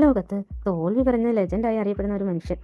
ലോകത്ത് തോൽവി പറഞ്ഞ ലെജൻഡായി അറിയപ്പെടുന്ന ഒരു മനുഷ്യൻ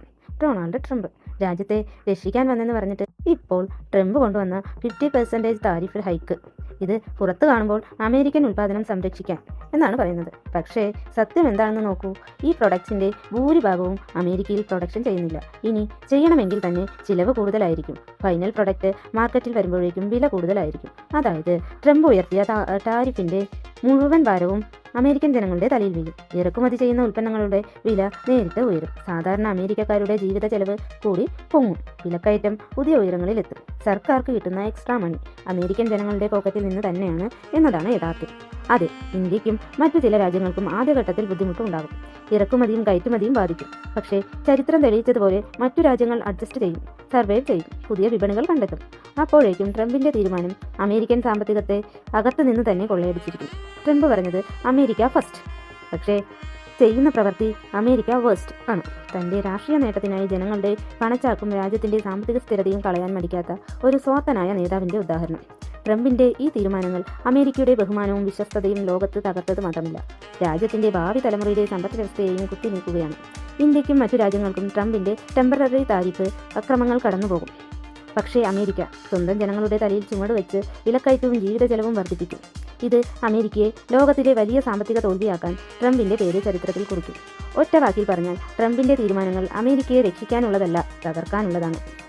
ഡൊണാൾഡ് ട്രംപ്. രാജ്യത്തെ രക്ഷിക്കാൻ വന്നെന്ന് പറഞ്ഞിട്ട് ഇപ്പോൾ ട്രംപ് കൊണ്ടുവന്ന ഫിഫ്റ്റി പെർസെന്റേജ് താരിഫ് ഹൈക്ക് ഇത് പുറത്ത് കാണുമ്പോൾ അമേരിക്കൻ ഉൽപ്പാദനം സംരക്ഷിക്കാൻ എന്നാണ് പറയുന്നത്. പക്ഷേ സത്യം എന്താണെന്ന് നോക്കൂ. ഈ പ്രൊഡക്ട്സിന്റെ ഭൂരിഭാഗവും അമേരിക്കയിൽ പ്രൊഡക്ഷൻ ചെയ്യുന്നില്ല. ഇനി ചെയ്യണമെങ്കിൽ തന്നെ ചിലവ് കൂടുതലായിരിക്കും. ഫൈനൽ പ്രൊഡക്റ്റ് മാർക്കറ്റിൽ വരുമ്പോഴേക്കും വില കൂടുതലായിരിക്കും. അതായത് ട്രംപ് ഉയർത്തിയ താരിഫിന്റെ മുഴുവൻ ഭാരവും അമേരിക്കൻ ജനങ്ങളുടെ തലയിൽ വീഴും. ഇറക്കുമതി ചെയ്യുന്ന ഉൽപ്പന്നങ്ങളുടെ വില നേരിട്ട് ഉയരും. സാധാരണ അമേരിക്കക്കാരുടെ ജീവിത ചെലവ് കൂടി പൊങ്ങും. വിലക്കയറ്റം പുതിയ ഉയരങ്ങളിലെത്തും സർക്കാർക്ക് കിട്ടുന്ന എക്സ്ട്രാ മണി അമേരിക്കൻ ജനങ്ങളുടെ പോക്കറ്റിൽ നിന്ന് തന്നെയാണ് എന്നതാണ് യഥാർത്ഥം അതെ ഇന്ത്യക്കും മറ്റു ചില രാജ്യങ്ങൾക്കും ആദ്യഘട്ടത്തിൽ ബുദ്ധിമുട്ടുണ്ടാകും. ഇറക്കുമതിയും കയറ്റുമതിയും ബാധിക്കും. പക്ഷേ ചരിത്രം തെളിയിച്ചതുപോലെ മറ്റു രാജ്യങ്ങൾ അഡ്ജസ്റ്റ് ചെയ്യും. സർവൈവ് ചെയ്യും പുതിയ വിപണികൾ കണ്ടെത്തും. അപ്പോഴേക്കും ട്രംപിന്റെ തീരുമാനം അമേരിക്കൻ സാമ്പത്തികത്തെ അകത്തു നിന്ന് തന്നെ കൊള്ളയടിച്ചിരിക്കും. ട്രംപ് പറഞ്ഞത് അമേരിക്ക ഫസ്റ്റ് പക്ഷേ ചെയ്യുന്ന പ്രവൃത്തി അമേരിക്ക വേസ്റ്റ് ആണ്. തന്റെ രാഷ്ട്രീയ നേട്ടത്തിനായി ജനങ്ങളുടെ പണച്ചാക്കും രാജ്യത്തിന്റെ സാമ്പത്തിക സ്ഥിരതയും കളയാൻ മടിക്കാത്ത ഒരു സ്വാർത്ഥനായ നേതാവിന്റെ ഉദാഹരണം. ട്രംപിന്റെ ഈ തീരുമാനങ്ങൾ അമേരിക്കയുടെ ബഹുമാനവും വിശ്വസ്തതയും ലോകത്ത് തകർത്തത് മാത്രമല്ല രാജ്യത്തിന്റെ ഭാവി തലമുറയുടെ സമ്പദ് വ്യവസ്ഥയെയും കുത്തിനീക്കുകയാണ്. ഇന്ത്യക്കും മറ്റു രാജ്യങ്ങൾക്കും ട്രംപിന്റെ ടെമ്പററി താരിഫ് അക്രമങ്ങൾ കടന്നുപോകും. പക്ഷേ അമേരിക്ക സ്വന്തം ജനങ്ങളുടെ തലയിൽ ചുമട് വെച്ച് വിലക്കയറ്റവും ജീവിത ചെലവും വർദ്ധിപ്പിക്കും ഇത് അമേരിക്കയെ ലോകത്തിലെ വലിയ സാമ്പത്തിക തോൽവിയാക്കാൻ ട്രംപിന്റെ പേര് ചരിത്രത്തിൽ കുറിക്കും. ഒറ്റ വാക്കിൽ പറഞ്ഞാൽ ട്രംപിന്റെ തീരുമാനങ്ങൾ അമേരിക്കയെ രക്ഷിക്കാനുള്ളതല്ല തകർക്കാനുള്ളതാണ്.